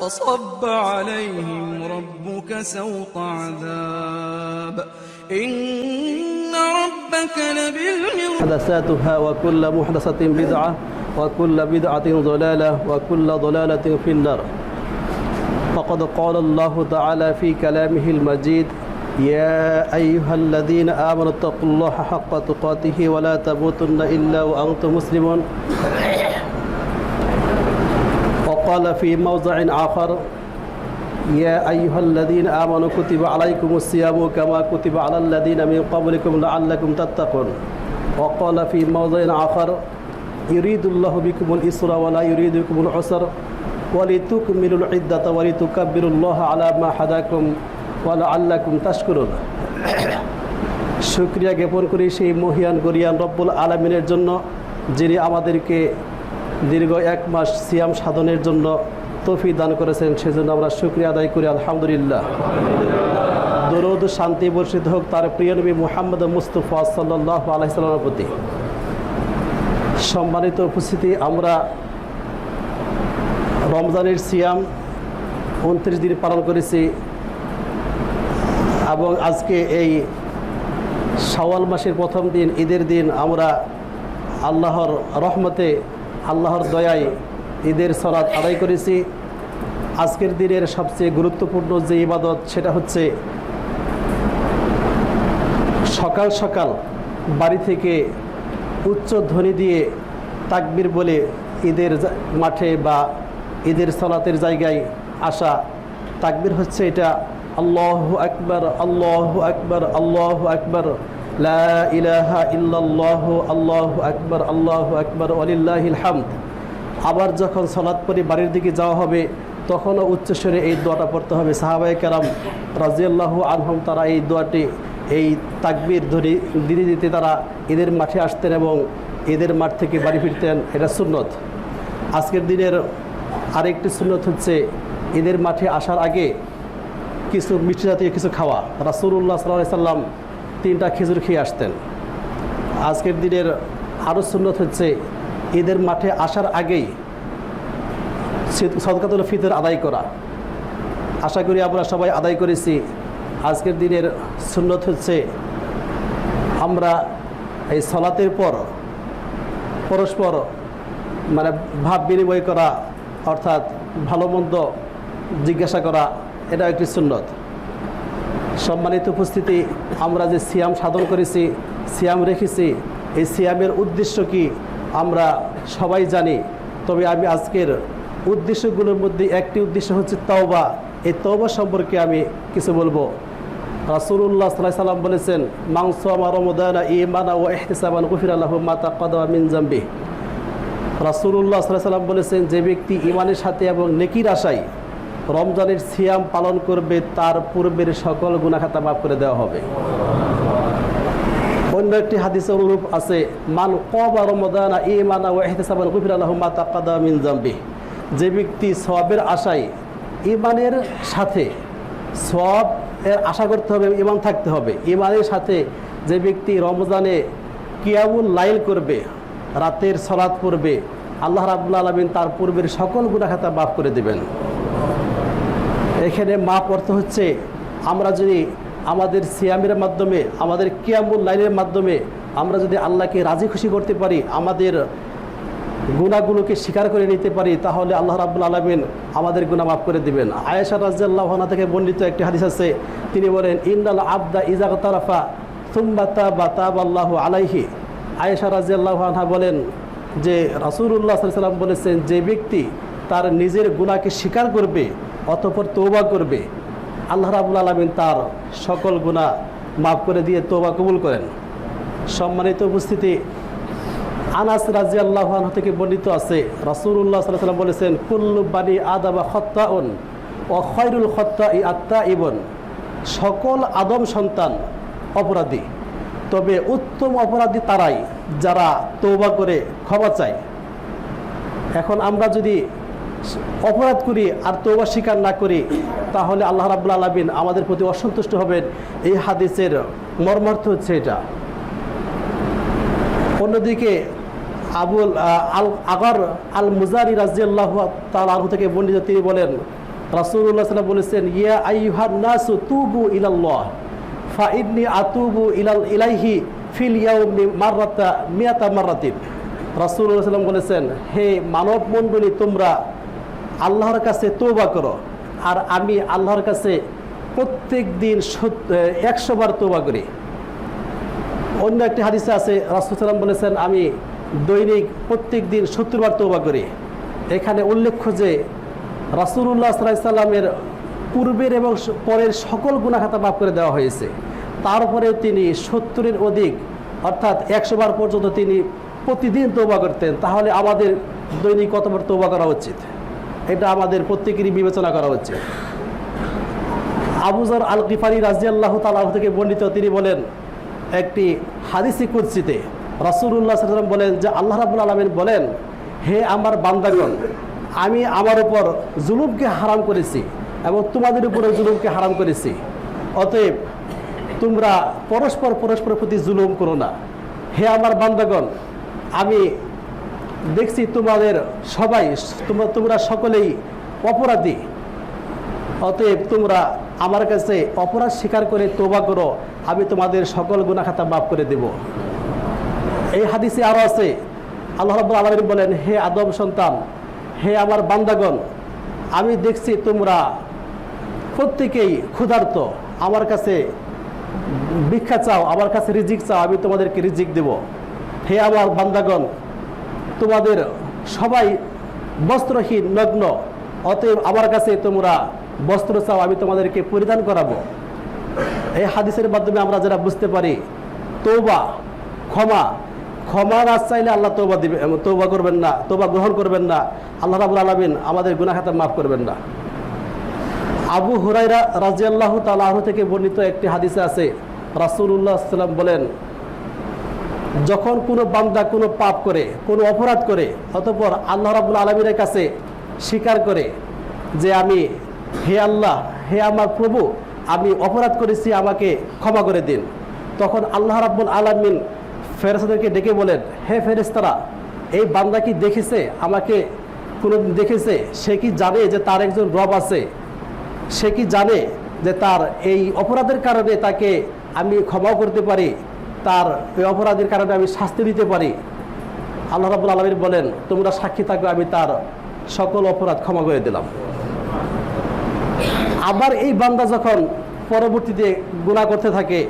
فصب عليهم ربك سوط عذاب. إن ربك لبالمرصاد محدثاتها وكل محدثة بدعة وكل بدعة ضلالة وكل ضلالة في النار. فقد قال الله تعالى في كلامه المجيد يا أيها الذين آمنوا اتقوا الله حق تقاته ولا تموتن إلا وأنتم مسلمون. وقال في موضع آخر يا أيها الذين آمنوا كتب عليكم الصيام كما كتب على الذين من قبلكم لعلكم تتقون وقال في موضع آخر يريد الله بكم الإسر ولا يريد بكم العسر ولتكملوا العدة ولتكبروا الله على ما حداكم ولعلكم تشكرون শুক্রিয়া জ্ঞাপন করি সেই মহিয়ান গরিয়ান রব্বুল আলমিনের জন্য যিনি আমাদেরকে দীর্ঘ এক মাস সিয়াম সাধনের জন্য তফি দান করেছেন, সেজন্য আমরা শুক্রিয়া আদায় করি, আলহামদুলিল্লাহ। দরুদ, শান্তি, বর্ষিত হোক তার প্রিয় নবী মুহাম্মদ মুস্তফা সাল্লাহ আলাইসাল্লামের প্রতি। সম্মানিত উপস্থিতি, আমরা রমজানের সিয়াম উনত্রিশ দিন পালন করেছি এবং আজকে এই শাওয়াল মাসের প্রথম দিন, ঈদের দিন আমরা আল্লাহর রহমতে আল্লাহর দয়ায় ঈদের সলাৎ আদায় করেছি। আজকের দিনের সবচেয়ে গুরুত্বপূর্ণ যে ইবাদত, সেটা হচ্ছে সকাল সকাল বাড়ি থেকে উচ্চ ধ্বনি দিয়ে তাকবির বলে ঈদের মাঠে বা ঈদের সলাতের জায়গায় আসা। তাকবির হচ্ছে এটা, আল্লাহ আকবর আল্লাহ আকবর আল্লাহ আকবর। লা ইলাহা আল্লাহ আকবর আল্লাহ আকবর আলিল্লাহিল হামদ। আবার যখন সলাৎ পরে বাড়ির দিকে যাওয়া হবে, তখনও উচ্চস্বরে এই দোয়াটা পড়তে হবে। সাহাবাই কারাম রাজিয়াল্লাহু আনহম তারা এই দোয়াটি, এই তাকবির ধরে দিদি দিতে তারা এদের মাঠে আসতেন এবং এদের মাঠ থেকে বাড়ি ফিরতেন। এটা সুন্নত। আজকের দিনের আরেকটি সুন্নত হচ্ছে, এদের মাঠে আসার আগে কিছু মিষ্টি জাতীয় কিছু খাওয়া। রাসুল্লাহ সাল্লাহ সাল্লাম তিনটা খেজুর খেয়ে আসতেন। আজকের দিনের আরও সুন্নত হচ্ছে, ঈদের মাঠে আসার আগেই সদকাতুল ফিতর আদায় করা। আশা করি আমরা সবাই আদায় করেছি, আজকের দিনের সুন্নত হচ্ছে, আমরা এই সলাতের পর পরস্পর মানে ভাব বিনিময় করা, অর্থাৎ ভালো মন্দ জিজ্ঞাসা করা এটা একটি সুন্নত। সম্মানিত উপস্থিতি, আমরা যে সিয়াম সাধন করেছি, সিয়াম রেখেছি, এই সিয়ামের উদ্দেশ্য কি আমরা সবাই জানি। তবে আমি আজকের উদ্দেশ্যগুলোর মধ্যে একটি উদ্দেশ্য হচ্ছে তওবা। এই তওবা সম্পর্কে আমি কিছু বলব। রাসুল্লাহ সাল্লাহ সাল্লাম বলেছেন মাংস রমদানা ইমানা ও এহতেসাবান গফির আল্লাহ মাতা কদা মিন জাম্বি রাসুল্লাহ সাল্লাহ সাল্লাম বলেছেন, যে ব্যক্তি ইমানের সাথে এবং নেকির আশায় রমজানের সিয়াম পালন করবে, তার পূর্বের সকল গুণাখাতা মাফ করে দেওয়া হবে। অন্য একটি হাদিসের অনুরূপ আছে, মান কবা রমদানা ইমানা ও এহতেসাবান গফির আল্লাহ মাতা কদা মিন জাম্বি যে ব্যক্তি সবের আশায় ইমানের সাথে সব এর আশা করতে হবে ইমান থাকতে হবে। ইমানের সাথে যে ব্যক্তি রমজানে কিয়ামুল লাইল করবে, রাতের সলাৎ পড়বে, আল্লাহ রাবুল্লা আলমিন তার পূর্বের সকল গুণাখাতা মাফ করে দেবেন। এখানে মাপ অর্থ হচ্ছে, আমরা যদি আমাদের সিয়ামের মাধ্যমে, আমাদের কিয়ামুল লাইনের মাধ্যমে আমরা যদি আল্লাহকে রাজি খুশি করতে পারি, আমাদের গুণাগুলোকে স্বীকার করে নিতে পারি, তাহলে আল্লাহ রাবুল আলমিন আমাদের গুণা মাফ করে দিবেন। আয়েশা রাজ্লাহনা থেকে বর্ণিত একটি হাদিস আছে, তিনি বলেন ইন্দাল আবদা ইজাক তারাফা তুম্বা তাবা তাব আল্লাহ আলাইহি। আয়েশা রাজিয়াল্লাহা বলেন যে রাসুল্লাহ সাল্লাম বলেছেন, যে ব্যক্তি তার নিজের গুণাকে স্বীকার করবে অতপর তৌবা করবে। আল্লাহ রাবুল আলমিন তার সকল গুণা মাফ করে দিয়ে তৌবা কবুল করেন। সম্মানিত উপস্থিতি, আনাস রাজি আল্লাহ থেকে বর্ণিত আছে রাসুল্লাহ সাল্লাম বলেছেন, কুল্লু বানি আদাবা খত্তাউন ও খয়রুল খত্তা ই আত্মা ইবন সকল আদম সন্তান অপরাধী, তবে উত্তম অপরাধী তারাই যারা তৌবা করে ক্ষমা চায়। এখন আমরা যদি অপরাধ করি আর তৌবা স্বীকার না করি, তাহলে আল্লাহ রাবুল আলমিন আমাদের প্রতি অসন্তুষ্ট হবেন। এই হাদিসের মর্মার্থ হচ্ছে এটা। অন্যদিকে আবুল আল, আগর আল মুজারি রাজিয়াল্লাহ তালু থেকে বর্ণিত তিনি বলেন, রাসূলুল্লাহ সাল্লাম বলেছেন, ইয়া আইয়ুহান নাসু তুবু ইলাল্লাহ, ফা ইন্নি আতুবু ইলাল, ইলাইহি ফিল ইয়াউমি মাররাতা, মিয়াতা মাররাতিন। রাসূলুল্লাহ সাল্লাম বলেছেন, হে মানব মণ্ডলী তোমরা আল্লাহর কাছে তৌবা করো। আর আমি আল্লাহর কাছে প্রত্যেক দিন একশো বার তৌবা করি। অন্য একটি হাদিসে আছে রাসুসাল্লাম বলেছেন, আমি দৈনিক প্রত্যেক দিন সত্তর বার তৌবা করি। এখানে উল্লেখ্য যে রাসুল্লাহ সাল্লাহ সাল্লামের পূর্বের এবং পরের সকল গুণাখাতা মাফ করে দেওয়া হয়েছে। তারপরে তিনি সত্তরের অধিক, অর্থাৎ একশো বার পর্যন্ত তিনি প্রতিদিন তৌবা করতেন। তাহলে আমাদের দৈনিক কতবার তৌবা করা উচিত? এটা আমাদের প্রত্যেকেরই বিবেচনা করা হচ্ছে। আবুজার আল কিফারি রাজিয়াল্লাহ তালাহ থেকে বর্ণিত, তিনি বলেন, একটি হাদিসি কুৎসিতে রাসূলুল্লাহ সাল্লাম বলেন যে, আল্লাহ রাবুল আলমিন বলেন, হে আমার বান্দাগণ, আমি আমার উপর জুলুমকে হারাম করেছি এবং তোমাদের উপরে জুলুমকে হারাম করেছি। অতএব তোমরা পরস্পর পরস্পরের প্রতি জুলুম করো না। হে আমার বান্দাগণ, আমি দেখছি তোমাদের সবাই, তোমরা তোমরা সকলেই অপরাধী। অতএব তোমরা আমার কাছে অপরাধ স্বীকার করে তোবা করো, আমি তোমাদের সকল গুণাখাতা মাফ করে দেব। এই হাদিসে আরও আছে, আল্লাহ রাব্বুল আলামিন বলেন, হে আদম সন্তান, হে আমার বান্দাগণ, আমি দেখছি তোমরা প্রত্যেকেই ক্ষুধার্ত। আমার কাছে ভিক্ষা চাও, আমার কাছে রিজিক চাও, আমি তোমাদেরকে রিজিক দেব। হে আমার বান্দাগণ তোমাদের সবাই বস্ত্রহীন নগ্ন, অতএব আমার কাছে তোমরা বস্ত্র চাও, আমি তোমাদেরকে পরিধান করাবো। এই হাদিসের মাধ্যমে আমরা যারা বুঝতে পারি তৌবা ক্ষমা ক্ষমা না চাইলে আল্লাহ তৌবা দিবে তৌবা করবেন না তৌবা গ্রহণ করবেন না, আল্লাহ রাবুল আলমিন আমাদের গুনাখাতা মাফ করবেন না। আবু হুরাইরা রাজিয়াল্লাহ তালাহ থেকে বর্ণিত একটি হাদিসে আছে, রাসূলুল্লাহ সাল্লাম বলেন যখন কোনো বান্দা কোনো পাপ করে, কোনো অপরাধ করে, অতপর আল্লাহ রাবুল আলমীর কাছে স্বীকার করে যে আমি, হে আল্লাহ, হে আমার প্রভু, আমি অপরাধ করেছি, আমাকে ক্ষমা করে দিন। তখন আল্লাহ রাব্বুল আলমিন ফেরেস্তাদেরকে ডেকে বলেন, হে ফেরেস্তারা এই বান্দা কি দেখেছে? আমাকে কোনো দেখেছে? সে কি জানে যে তার একজন রব আছে? সে কি জানে যে তার এই অপরাধের কারণে তাকে আমি ক্ষমাও করতে পারি? তার এই অপরাধের কারণে আমি শাস্তি দিতে পারি। আল্লাহ রাবুল আলমীর বলেন, তোমরা সাক্ষী থাকবে, আমি তার সকল অপরাধ ক্ষমা করে দিলাম। আবার এই বান্দা যখন পরবর্তীতে গুণা করতে থাকে,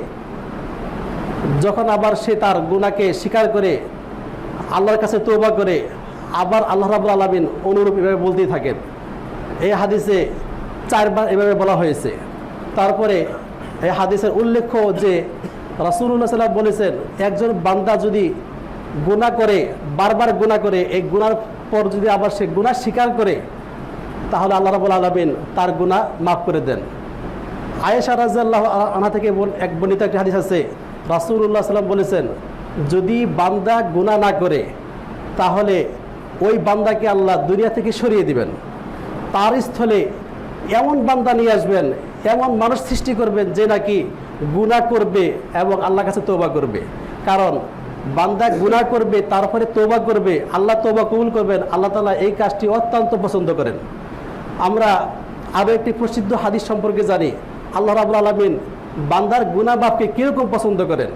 যখন আবার সে তার গুণাকে স্বীকার করে, আল্লাহর কাছে তৌবা করে, আবার আল্লাহ রাবুল আলমিন অনুরূপ এভাবে বলতেই থাকেন। এই হাদিসে চারবার এভাবে বলা হয়েছে। তারপরে এই হাদিসের উল্লেখ্য যে রাসুল্লাহ সাল্লাম বলেছেন, একজন বান্দা যদি গুণা করে, বারবার গুণা করে, এই গুণার পর যদি আবার সে গুণা স্বীকার করে, তাহলে আল্লাহ রাবুল আলমিন তার গুণা মাফ করে দেন। আয়েশা রাজাল্লাহ আনা থেকে এক বর্ণিত একটি হাদিস আছে। রাসুল্লাহ সাল্লাম বলেছেন, যদি বান্দা গুণা না করে, তাহলে ওই বান্দাকে আল্লাহ দুনিয়া থেকে সরিয়ে দিবেন। তার স্থলে এমন বান্দা নিয়ে আসবেন, এমন মানুষ সৃষ্টি করবেন যে নাকি গুণা করবে এবং আল্লাহ কাছে তোবা করবে। কারণ, বান্দা গুণা করবে, তারপরে তোবা করবে, আল্লাহ তোবা কবুল করবেন, আল্লাহ তালা এই কাজটি অত্যন্ত পছন্দ করেন। আমরা আরও একটি প্রসিদ্ধ হাদিস সম্পর্কে জানি, আল্লাহ রাবুল আলমিন বান্দার গুণা বাপকে কীরকম পছন্দ করেন?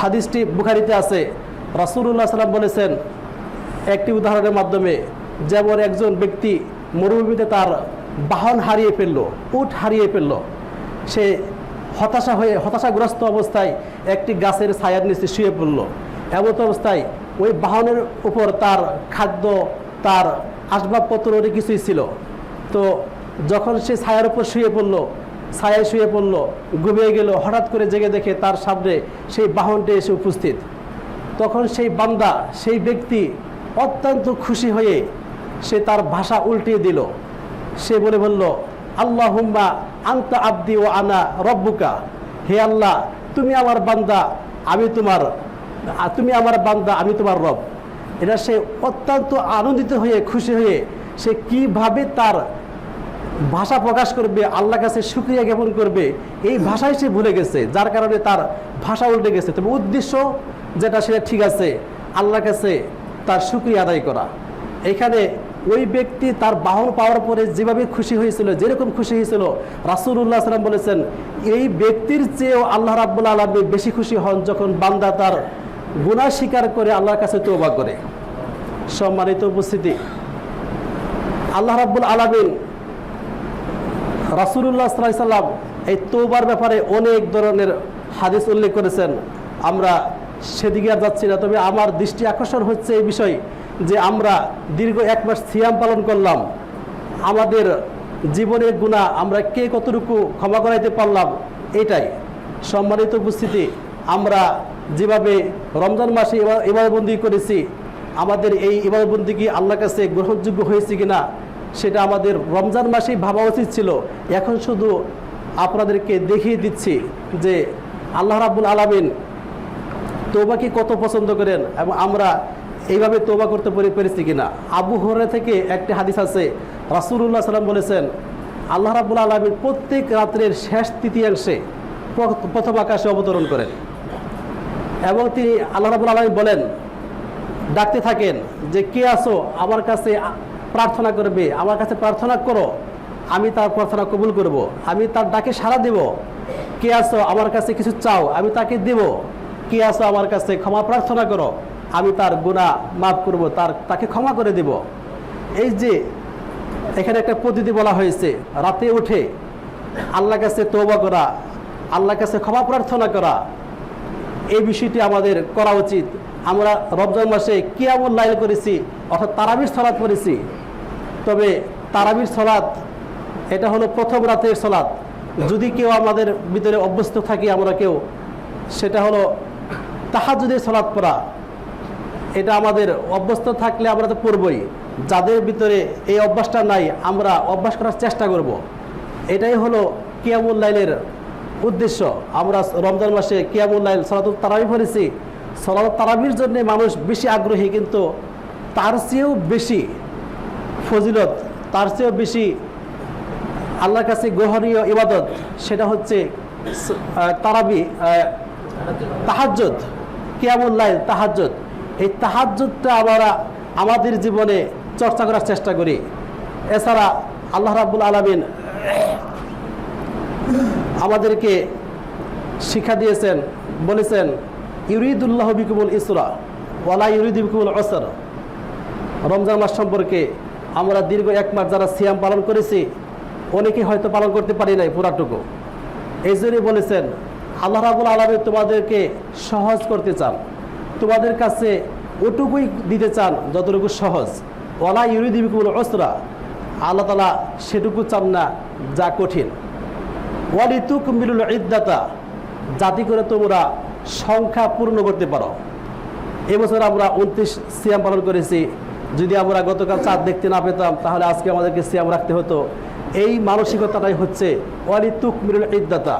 হাদিসটি বুখারিতে আছে, রাসূলুল্লাহ সাল্লাম বলেছেন, একটি উদাহরণের মাধ্যমে যেমন একজন ব্যক্তি মরুভূমিতে তার বাহন হারিয়ে ফেলল, উট হারিয়ে ফেলল সে হতাশা হয়ে, হতাশাগ্রস্ত অবস্থায় একটি গাছের ছায়ার নিচে শুয়ে পড়ল। এমন অবস্থায় ওই বাহনের উপর তার খাদ্য, তার আসবাবপত্র অনেক কিছুই ছিল। তো যখন সে ছায়ার উপর শুয়ে পড়ল, ছায়ায় শুয়ে পড়ল, ঘুমিয়ে গেল, হঠাৎ করে জেগে দেখে তার সামনে সেই বাহনটি এসে উপস্থিত। তখন সেই বান্দা, সেই ব্যক্তি অত্যন্ত খুশি হয়ে সে তার ভাষা উল্টিয়ে দিল। সে বলে বলল আল্লাহ হুম্মা আন্তা আব্দি ও আনা রব্বুকা। হে আল্লাহ, তুমি আমার বান্দা, আমি তোমার, তুমি আমার বান্দা, আমি তোমার রব। এটা সে অত্যন্ত আনন্দিত হয়ে, খুশি হয়ে সে কীভাবে তার ভাষা প্রকাশ করবে আল্লাহ কাছে সুক্রিয়া জ্ঞাপন করবে, এই ভাষাই সে ভুলে গেছে, যার কারণে তার ভাষা উল্টে গেছে। তবে উদ্দেশ্য যেটা সেটা ঠিক আছে, আল্লাহর কাছে তার শুক্রিয়া আদায় করা। এখানে ওই ব্যক্তি তার বাহন পাওয়ার পরে যেভাবে খুশি হয়েছিল, যেরকম খুশি হয়েছিল রাসুল্লাহ সাল্লাম বলেছেন, এই ব্যক্তির চেয়েও আল্লাহ রাব্বুল আলমী বেশি খুশি হন যখন বান্দা তার গুনাহ স্বীকার করে আল্লাহর কাছে তৌবা করে। সম্মানিত উপস্থিতি, আল্লাহ রাব্বুল আলমিন রাসুল্লাহ সাল্লাম এই তৌবার ব্যাপারে অনেক ধরনের হাদিস উল্লেখ করেছেন। আমরা সেদিকে আর যাচ্ছি না, তবে আমার দৃষ্টি আকর্ষণ হচ্ছে এই বিষয় যে আমরা দীর্ঘ এক মাস সিয়াম পালন করলাম, আমাদের জীবনের গুণা আমরা কে কতটুকু ক্ষমা করাইতে পারলাম, এটাই সম্মানিত উপস্থিতি। আমরা যেভাবে রমজান মাসে ইবাদবন্দি করেছি, আমাদের এই ইবাদবন্দি কি আল্লাহর কাছে গ্রহণযোগ্য হয়েছে কিনা, সেটা আমাদের রমজান মাসেই ভাবা উচিত ছিল। এখন শুধু আপনাদেরকে দেখিয়ে দিচ্ছি যে আল্লাহ রাবুল আলমিন তোবাকে কত পছন্দ করেন এবং আমরা এইভাবে তোবা করতে পেরে পেরেছি কিনা? আবু হরে থেকে একটি হাদিস আছে। রাসুল্লাহ সাল্লাম বলেছেন, আল্লাহ রাবুল আলমিন প্রত্যেক রাত্রের শেষ তৃতীয়াংশে প্রথম আকাশে অবতরণ করেন। এবং তিনি আল্লাহ রাবুল আলমী বলেন, ডাকতে থাকেন যে, কে আসো আমার কাছে প্রার্থনা করবে। আমার কাছে প্রার্থনা করো। আমি তার প্রার্থনা কবুল করব। আমি তার ডাকে সাড়া দেব। কে আসো আমার কাছে কিছু চাও। আমি তাকে দেব। কে আসো আমার কাছে ক্ষমা প্রার্থনা করো। আমি তার গুণা মাফ করব, তার, তাকে ক্ষমা করে দেব। এই যে এখানে একটা পদ্ধতি বলা হয়েছে, রাতে উঠে আল্লাহ কাছে তৌবা করা আল্লাহ কাছে ক্ষমা প্রার্থনা করা, এই বিষয়টি আমাদের করা উচিত। আমরা রমজান মাসে কিয়ামুল লাইল করেছি, অর্থাৎ তারাবির সলাৎ করেছি তবে তারাবির সলাৎ এটা হলো প্রথম রাতের সলাৎ যদি কেউ আমাদের ভিতরে অভ্যস্ত থাকি, আমরা কেউ, সেটা হলো তাহাজুদের সলাৎ পড়া। এটা আমাদের অভ্যস্ত থাকলে আমরা তো পড়বই। যাদের ভিতরে এই অভ্যাসটা নাই আমরা অভ্যাস করার চেষ্টা করব। এটাই হলো কিয়ামুল লাইলের উদ্দেশ্য। আমরা রমজান মাসে কিয়ামুল লাইল সলাতুল তারাবি পড়েছি। সলাতুল তারাবির জন্য মানুষ বেশি আগ্রহী কিন্তু তার চেয়েও বেশি ফজিলত তার চেয়েও বেশি আল্লাহর কাছে গ্রহণীয় ইবাদত সেটা হচ্ছে তারাবি আহ, তারাবি লাইল তাহাজ্জুদ। এই তাহাজ্জুদটা আমরা আমাদের জীবনে চর্চা করার চেষ্টা করি। এছাড়া আল্লাহ রাব্বুল আলমিন আমাদেরকে শিক্ষা দিয়েছেন, বলেছেন, ইউরিদুল্লাহ বিকুমুল ইসরা ওয়ালা ইউরিদ বিকুমুল অসর রমজান মাস সম্পর্কে আমরা দীর্ঘ এক মাস যারা সিয়াম পালন করেছি অনেকে হয়তো পালন করতে পারি নাই পুরাটুকু। এই জন্যই বলেছেন, আল্লাহ রাবুল আলমী তোমাদেরকে সহজ করতে চান। তোমাদের কাছে ওটুকুই দিতে চান, যতটুকু সহজ। ওলা ইউরিদিবিকুল অসরা আল্লাহ তালা সেটুকু চান না, যা কঠিন। ওয়ালিতুক মিলুল ইদ্দাতা। জাতি করে তোমরা সংখ্যা পূর্ণ করতে পারো। এবছর আমরা উনত্রিশ সিয়াম পালন করেছি। যদি আমরা গতকাল চাঁদ দেখতে না পেতাম, তাহলে আজকে আমাদেরকে সিয়াম রাখতে হতো। এই মানসিকতাটাই হচ্ছে ওয়ালি তুক মিরুল ইদ্দাতা।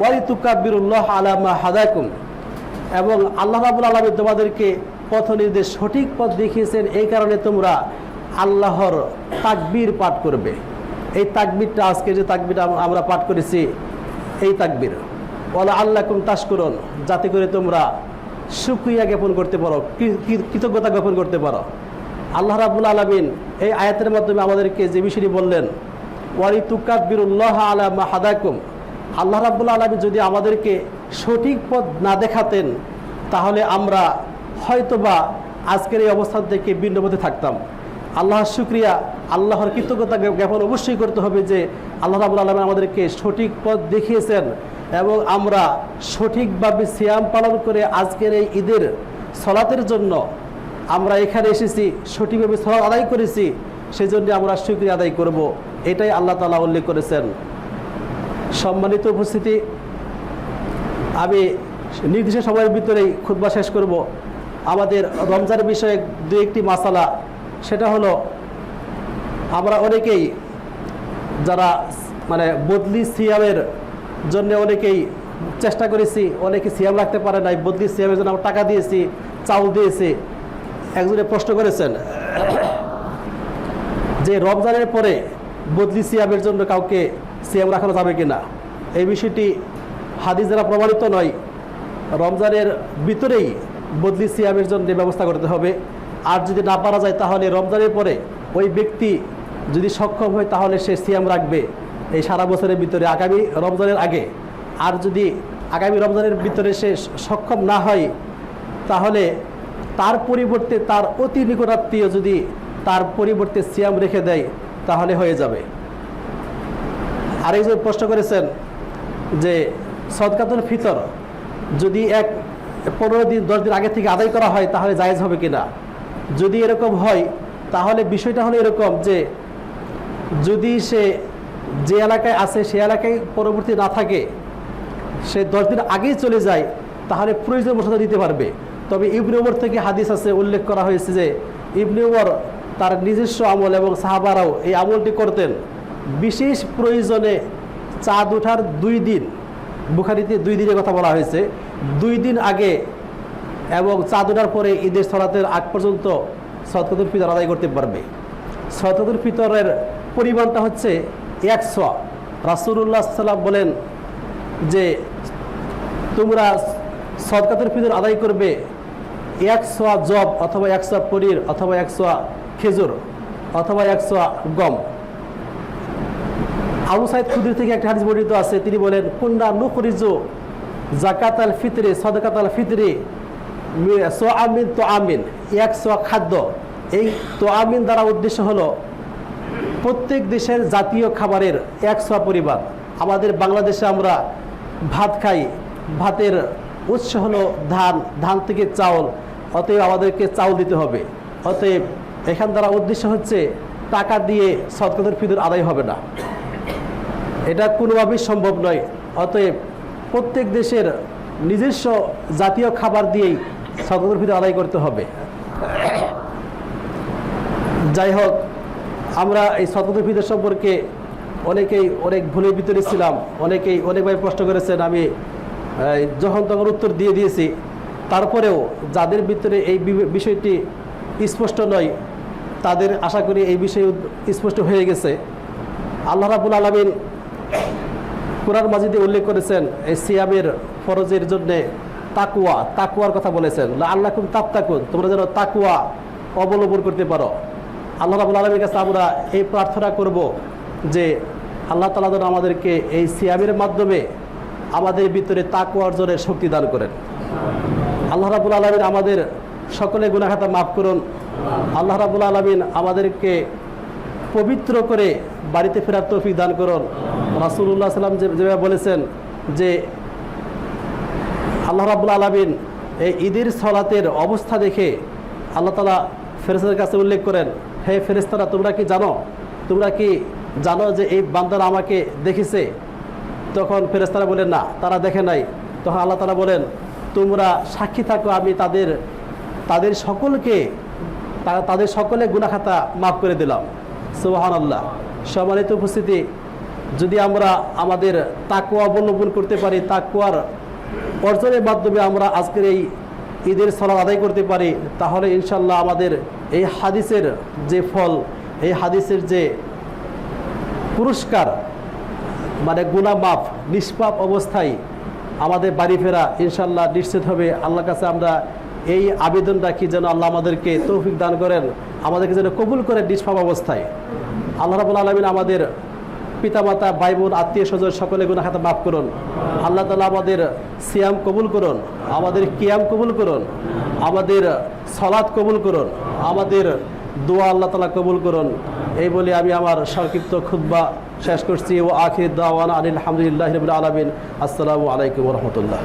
ওয়ালি তুকাবিরুল্লাহ আলামা হাদাকুম। এবং আল্লাহ রাবুল আলমী তোমাদেরকে পথ নির্দেশ সঠিক পথ দেখিয়েছেন, এই কারণে তোমরা আল্লাহর তাকবীর পাঠ করবে। এই তাকবীরটা আজকে যে তাকবীরটা আমরা পাঠ করেছি, এই তাকবীর। ওলা আল্লাহ কুম তাস করুন যাতে করে তোমরা সুক্রিয়া জ্ঞাপন করতে পারো কৃতজ্ঞতা জ্ঞাপন করতে পারো। আল্লাহ রাবুল আলমিন এই আয়াতের মাধ্যমে আমাদেরকে যে বিষয়টি বললেন ওয়ারি তুকাবিরুল্লাহ আলা হাদাকুম আল্লাহ রাবুল আলমী যদি আমাদেরকে সঠিক পথ না দেখাতেন, তাহলে আমরা হয়তোবা আজকের এই অবস্থান থেকে ভিন্ন পথে থাকতাম। আল্লাহর শুক্রিয়া, আল্লাহর কৃতজ্ঞতা জ্ঞা- জ্ঞাপন অবশ্যই করতে হবে যে আল্লাহ রাবুল আলম আমাদেরকে সঠিক পথ দেখিয়েছেন এবং আমরা সঠিকভাবে সিয়াম পালন করে আজকের এই ঈদের সলাতের জন্য আমরা এখানে এসেছি, সঠিকভাবে সলাৎ আদায় করেছি সেই জন্য আমরা শুক্রিয়া আদায় করব। এটাই আল্লাহ তালা উল্লেখ করেছেন। সম্মানিত উপস্থিতি আমি নির্দিষ্ট সময়ের ভিতরেই খুতবা শেষ করব। আমাদের রমজান বিষয়ে দু একটি মাসালা, সেটা হলো, আমরা অনেকেই যারা মানে বদলি সিয়ামের জন্য অনেকেই চেষ্টা করেছি, অনেকে সিয়াম রাখতে পারে নাই, বদলি সিয়ামের জন্য আমরা টাকা দিয়েছি, চাউল দিয়েছি। একজনে প্রশ্ন করেছেন, যে রমজানের পরে বদলি সিয়ামের জন্য কাউকে সিয়াম রাখানো যাবে কিনা? এই বিষয়টি হাদিস দ্বারা প্রমাণিত নয়। রমজানের ভিতরেই বদলি সিয়ামের জন্য ব্যবস্থা করতে হবে। আর যদি না পারা যায় তাহলে রমজানের পরে ওই ব্যক্তি যদি সক্ষম হয় তাহলে সে সিয়াম রাখবে এই সারা বছরের ভিতরে। আগামী রমজানের আগে। আর যদি আগামী রমজানের ভিতরে সে সক্ষম না হয় তাহলে তার পরিবর্তে তার অতি নিকটাত্মীয় যদি তার পরিবর্তে সিয়াম রেখে দেয় তাহলে হয়ে যাবে। আরেকজন প্রশ্ন করেছেন যে সদকাতুল ফিতর যদি এক পনেরো দিন, দশ দিন আগে থেকে আদায় করা হয়, তাহলে জায়েজ হবে কিনা? যদি এরকম হয়, তাহলে বিষয়টা হলো এরকম যে, যদি সে যে এলাকায় আছে, সে এলাকায় পরবর্তী না থাকে, সে দশ দিন আগেই চলে যায়, তাহলে প্রয়োজন মশলা দিতে পারবে। তবে ইবনে থেকে হাদিস আছে, উল্লেখ করা হয়েছে যে, ইবনে তার নিজস্ব আমল এবং সাহাবারাও এই আমলটি করতেন। বিশেষ প্রয়োজনে চাঁদ ওঠার দুই দিন বুখারিতে দুই দিনের কথা বলা হয়েছে। দুই দিন আগে এবং চাঁদ ওঠার পরে ঈদের সলাতের আগ পর্যন্ত সদকাতুল ফিতর আদায় করতে পারবে। সদকাতুল ফিতরের পরিমাণটা হচ্ছে একশো। রাসুল্লাহ সাল্লাম বলেন যে, তোমরা সদকাতুল ফিতর আদায় করবে একশো জব অথবা একশো পনির অথবা একশো খেজুর অথবা একশো গম। আবু সাইদ খুদির থেকে একটা হাদিস বর্ণিত আছে। তিনি বলেন কুন্ডা নুখরিজু জাকাত আল ফিতরে সদকাত আল ফিতরে সো আমিন তো আমিন একশো খাদ্য। এই তো আমিন দ্বারা উদ্দেশ্য হলো, প্রত্যেক দেশের জাতীয় খাবারের একশো পরিমাণ। আমাদের বাংলাদেশে আমরা ভাত খাই। ভাতের উৎস হলো ধান ধান থেকে চাউল। অতএব আমাদেরকে চাউল দিতে হবে। অতএব এখান দ্বারা উদ্দেশ্য হচ্ছে, টাকা দিয়ে সদকাতের ফিদুর আদায় হবে না। এটা কোনোভাবেই সম্ভব নয়। অতএব প্রত্যেক দেশের নিজস্ব জাতীয় খাবার দিয়েই সদকাতের ফিদুর আদায় করতে হবে। যাই হোক, আমরা এই সতত ফিদের সম্পর্কে অনেকেই অনেক ভুলের ভিতরে ছিলাম, অনেকেই অনেকভাবে প্রশ্ন করেছেন, আমি যখন তখন উত্তর দিয়ে দিয়েছি। তারপরেও যাদের ভিতরে এই বিষয়টি স্পষ্ট নয়, তাদের আশা করি এই বিষয়ে স্পষ্ট হয়ে গেছে। আল্লাহ রাবুল আলমিন কোরআন মাজিদে উল্লেখ করেছেন, এই সিয়ামের ফরজের জন্যে তাকুয়া তাকুয়ার কথা বলেছেন। আল্লাহ কুম তাপ তাকুন তোমরা যেন তাকুয়া অবলম্বন করতে পারো। আল্লাহ রাবুল আলমীর কাছে আমরা এই প্রার্থনা করব যে আল্লাহ তালা যেন আমাদেরকে এই সিয়ামের মাধ্যমে আমাদের ভিতরে তাকুয়া অর্জনের শক্তি দান করেন। আল্লাহ রাবুল আলমিন আমাদের সকলে গুণাখাতা মাফ করুন। আল্লাহ রাবুল আলমিন আমাদেরকে পবিত্র করে বাড়িতে ফেরার তৌফিক দান করুন। রাসুল্লাহ সাল্লাম যেভাবে বলেছেন যে, আল্লাহ রাবুল আলমিন এই ঈদের সলাতের অবস্থা দেখে আল্লাহ তালা ফেরেস্তাদের কাছে উল্লেখ করেন, হে ফেরেস্তারা তোমরা কি জানো? তোমরা কি জানো যে এই বান্দারা আমাকে দেখেছে? তখন ফেরেস্তারা বলেন, না, তারা দেখে নাই। তখন আল্লাহ তালা বলেন, তোমরা সাক্ষী থাকো, আমি তাদের তাদের সকলকে তাদের সকলে গুনাখাতা মাফ করে দিলাম। সুবাহান আল্লাহ সম্মানিত উপস্থিতি, যদি আমরা আমাদের তাকুয়া অবলম্বন করতে পারি তাকুয়ার অর্জনের মাধ্যমে আমরা আজকের এই ঈদের সলাদ আদায় করতে পারি, তাহলে ইনশাল্লাহ আমাদের এই হাদিসের যে ফল, এই হাদিসের যে পুরস্কার মানে গুনা মাফ নিষ্পাপ অবস্থায় আমাদের বাড়ি ফেরা ইনশাল্লাহ নিশ্চিত হবে। আল্লাহর কাছে আমরা এই আবেদন রাখি যেন আল্লাহ আমাদেরকে তৌফিক দান করেন, আমাদেরকে যেন কবুল করেন নিষ্পাপ অবস্থায়। আল্লাহ রাবুল আলমিন আমাদের পিতামাতা ভাই বোন আত্মীয় স্বজন সকলে গুনা খাতা মাফ করুন। আল্লাহ তালা আমাদের সিয়াম কবুল করুন, আমাদের কিয়াম কবুল করুন, আমাদের সলাদ কবুল করুন, আমাদের দোয়া আল্লাহ তালা কবুল করুন। এই বলে আমি আমার সংক্ষিপ্ত খুদ্া শেষ করছি। ও আখির দাওয়ান আলহামদুলিল্লাহ রবিল আলমিন। আসসালামু আলাইকুম রহমতুল্লাহ।